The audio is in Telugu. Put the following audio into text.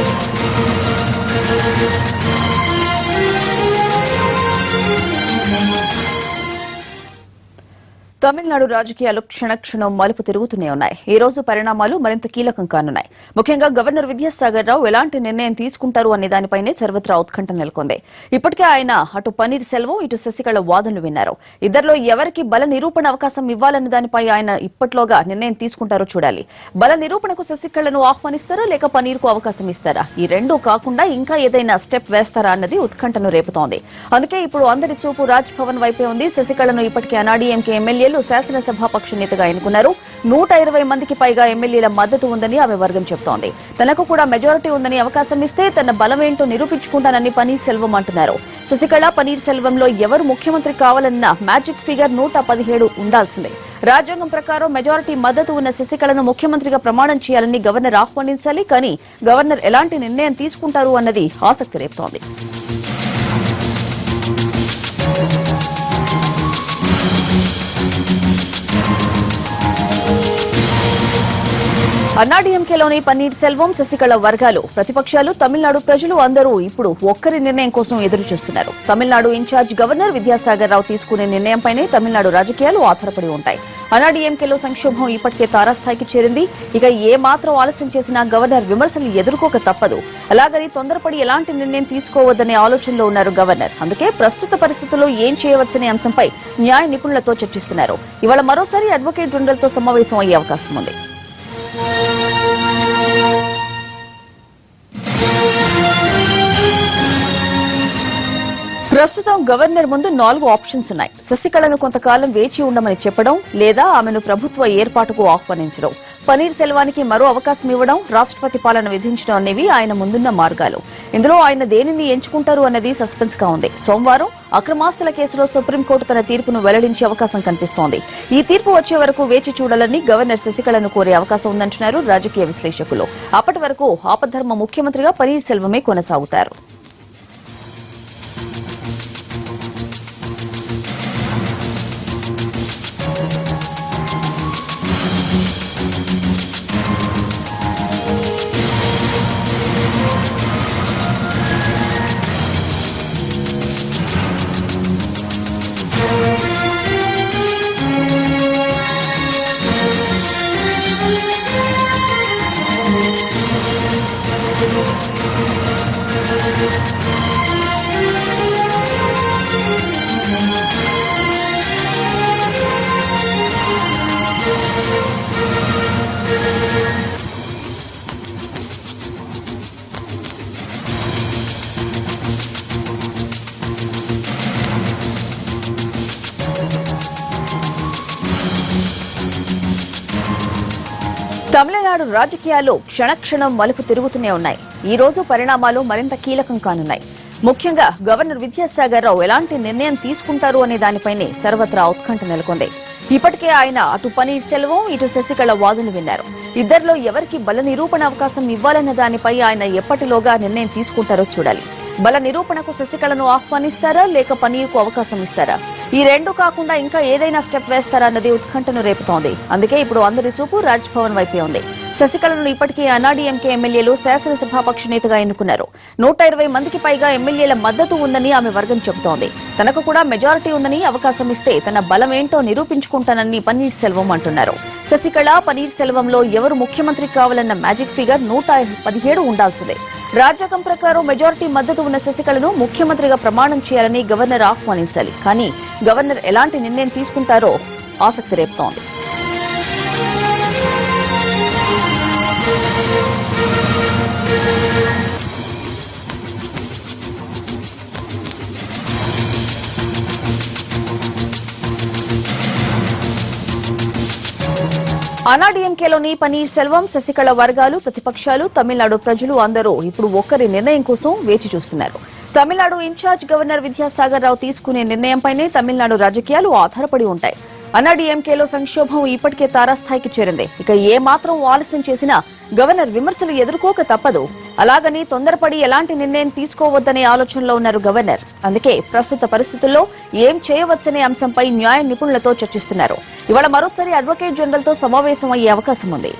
Thank you. తమిళనాడు రాజకీయాలు క్షణక్షణం మలుపు తిరుగుతూనే ఉన్నాయి. ఈ రోజు పరిణామాలు మరింత కీలకం కానున్నాయి. ముఖ్యంగా గవర్నర్ విద్యాసాగర్ రావు ఎలాంటి నిర్ణయం తీసుకుంటారు అనే దానిపైనే సర్వత్రా ఉత్కంఠ నెలకొంది. ఇప్పటికే ఆయన అటు పన్నీర్ సెల్వం ఇటు శశికళ వాదనలు విన్నారు. ఇద్దరిలో ఎవరికి బల నిరూపణ అవకాశం ఇవ్వాలన్న దానిపై ఆయన ఇప్పట్లోగా నిర్ణయం తీసుకుంటారో చూడాలి. బల నిరూపణకు శశికళను ఆహ్వానిస్తారా లేక పన్నీర్కు అవకాశం ఇస్తారా? ఈ రెండూ కాకుండా ఇంకా ఏదైనా స్టెప్ వేస్తారా అన్నది ఉత్కంఠను రేపుతోంది. అందుకే ఇప్పుడు అందరి చూపు రాజ్ భవన్ వైపే ఉంది. శశికళను ఇప్పటికే అనాడీఎంకే ఏళ్ళు శాసనసభాపక్ష నేతగా ఎన్నుకున్నారు. నూట ఇరవై మందికి పైగా ఎమ్మెల్యేల మద్దతు ఉందని ఆమె వర్గం చెబుతోంది తనకు కూడా మెజారిటీ ఉందని అవకాశం ఇస్తే తన బలమేంటో నిరూపించుకుంటానని పనీర్ సెల్వం అంటున్నారు. శశికళ పనీర్ సెల్వంలో ఎవరు ముఖ్యమంత్రి కావాలన్న మ్యాజిక్ ఫిగర్ నూట పదిహేడు ఉండాల్సిందే. రాజ్యాంగం ప్రకారం మెజారిటీ మద్దతు ఉన్న శశికళను ముఖ్యమంత్రిగా ప్రమాణం చేయాలని గవర్నర్ ఆహ్వానించాలి. కానీ గవర్నర్ ఎలాంటి నిర్ణయం తీసుకుంటారు అన్నది ఆసక్తి రేపుతోంది. అన్నాడీఎంకేలోని పన్నీర్ సెల్వం శశికళ వర్గాలు. ప్రతిపక్షాలు తమిళనాడు ప్రజలు అందరూ ఇప్పుడు ఒక్కరి నిర్ణయం కోసం ఎదురు చూస్తున్నారు తమిళనాడు ఇన్ఛార్జ్ గవర్నర్ విద్యాసాగర్ రావు తీసుకునే నిర్ణయంపైనే తమిళనాడు రాజకీయాలు ఆధారపడి ఉంటాయి. అన్నాడీఎంకేలో సంక్షోభం ఇప్పటికే తారాస్థాయికి చేరింది. ఇక ఏ మాత్రం ఆలస్యం చేసినా గవర్నర్ విమర్శలు ఎదుర్కోక తప్పదు. అలాగని తొందరపడి ఎలాంటి నిర్ణయం తీసుకోవద్దనే ఆలోచనలో ఉన్నారు గవర్నర్. అందుకే ప్రస్తుత పరిస్థితుల్లో ఏం చేయవచ్చనే అంశంపై న్యాయ నిపుణులతో చర్చిస్తున్నారు. ఇవాళ మరోసారి అడ్వకేట్ జనరల్తో సమావేశం అయ్యే అవకాశం ఉంది. ప్రస్తుతం గవర్నర్ ముందు నాలుగు ఆప్షన్స్ ఉన్నాయి. శశికళను కొంతకాలం వేచి ఉండమని చెప్పడం లేదా ఆమెను ప్రభుత్వ ఏర్పాటుకు ఆహ్వానించడం. పనీర్ సెల్వానికి మరో అవకాశం ఇవ్వడం రాష్ట్రపతి పాలన విధించడం అనేవి ఆయన ముందున్న మార్గాలు. ఇందులో ఆయన దేనిని ఎంచుకుంటారు అన్నది సస్పెన్స్గా ఉంది. సోమవారం అక్రమాస్తుల కేసులో సుప్రీంకోర్టు తన తీర్పును వెల్లడించే అవకాశం కనిపిస్తోంది. ఈ తీర్పు వచ్చే వరకు వేచి చూడాలని గవర్నర్ శశికళను కోరే అవకాశం ఉందంటున్నారు రాజకీయ విశ్లేషకులు. అప్పటి వరకు ఆపద్ధర్మ ముఖ్యమంత్రిగా పనీర్ సెల్వమే కొనసాగుతారు. తమిళనాడు రాజకీయాలు క్షణక్షణం మలుపు తిరుగుతూనే ఉన్నాయి. ఈ రోజు పరిణామాలు మరింత కీలకం కానున్నాయి. ముఖ్యంగా గవర్నర్ విద్యాసాగర్ రావు ఎలాంటి నిర్ణయం తీసుకుంటారు అనే దానిపైనే సర్వత్రా ఉత్కంఠ నెలకొంది. ఇప్పటికే ఆయన అటు పన్నీర్ సెల్వం ఇటు శశికళ వాదులు విన్నారు. ఇద్దరిలో ఎవరికి బల నిరూపణ అవకాశం ఇవ్వాలన్న దానిపై ఆయన ఎప్పటిలోగా నిర్ణయం తీసుకుంటారో చూడాలి. బల నిరూపణకు శశికళను ఆహ్వానిస్తారా లేక పనీర్కు అవకాశం ఇస్తారా? ఈ రెండు కాకుండా ఇంకా ఏదైనా స్టెప్ వేస్తారా అన్నది ఉత్కంఠను రేపుతోంది. అందుకే ఇప్పుడు అందరి చూపు రాజ్ భవన్ వైపే ఉంది. శశికళను ఇప్పటికే అనాడీఎంకే ఎమ్మెల్యేలు శాసనసభాపక్ష నేతగా ఎన్నుకున్నారు. నూట ఇరవై మందికి పైగా ఎమ్మెల్యేల మద్దతు ఉందని ఆమె వర్గం చెబుతోంది. తనకు కూడా మెజారిటీ ఉందని అవకాశం ఇస్తే తన బలం ఏంటో నిరూపించుకుంటానని పన్నీర్ సెల్వం అంటున్నారు. శశికళ పన్నీర్ సెల్వంలో ఎవరు ముఖ్యమంత్రి కావాలన్న మ్యాజిక్ ఫిగర్ నూట పదిహేడు ఉండాల్సిందే. రాజ్యాంగం ప్రకారం మెజారిటీ మద్దతు ఉన్న శశికళను ముఖ్యమంత్రిగా ప్రమాణం చేయాలని గవర్నర్ ఆహ్వానించాలి. కానీ గవర్నర్ ఎలాంటి నిర్ణయం తీసుకుంటారో ఆసక్తి రేపుతోంది. అనాడీఎంకేలోని పనీర్ సెల్వం శశికళ వర్గాలు ప్రతిపక్షాలు తమిళనాడు ప్రజలు అందరూ ఇప్పుడు ఒక్కరి నిర్ణయం కోసం వేచి చూస్తున్నారు. తమిళనాడు ఇన్ఛార్జ్ గవర్నర్ విద్యాసాగర్ రావు తీసుకునే నిర్ణయంపైనే తమిళనాడు రాజకీయాలు ఆధారపడి ఉంటాయి. అనాడీఎంకేలో సంక్షోభం ఇప్పటికే తారాస్థాయికి చేరింది. ఇక ఏ మాత్రం ఆలస్యం చేసినా గవర్నర్ విమర్శలు ఎదుర్కోక తప్పదు. అలాగని తొందరపడి ఎలాంటి నిర్ణయం తీసుకోవద్దనే ఆలోచనలో ఉన్నారు గవర్నర్. అందుకే ప్రస్తుత పరిస్థితుల్లో ఏం చేయవచ్చనే అంశంపై న్యాయ నిపుణులతో చర్చిస్తున్నారు. ఇవాళ మరోసారి అడ్వకేట్ జనరల్తో సమావేశం అయ్యే అవకాశం ఉంది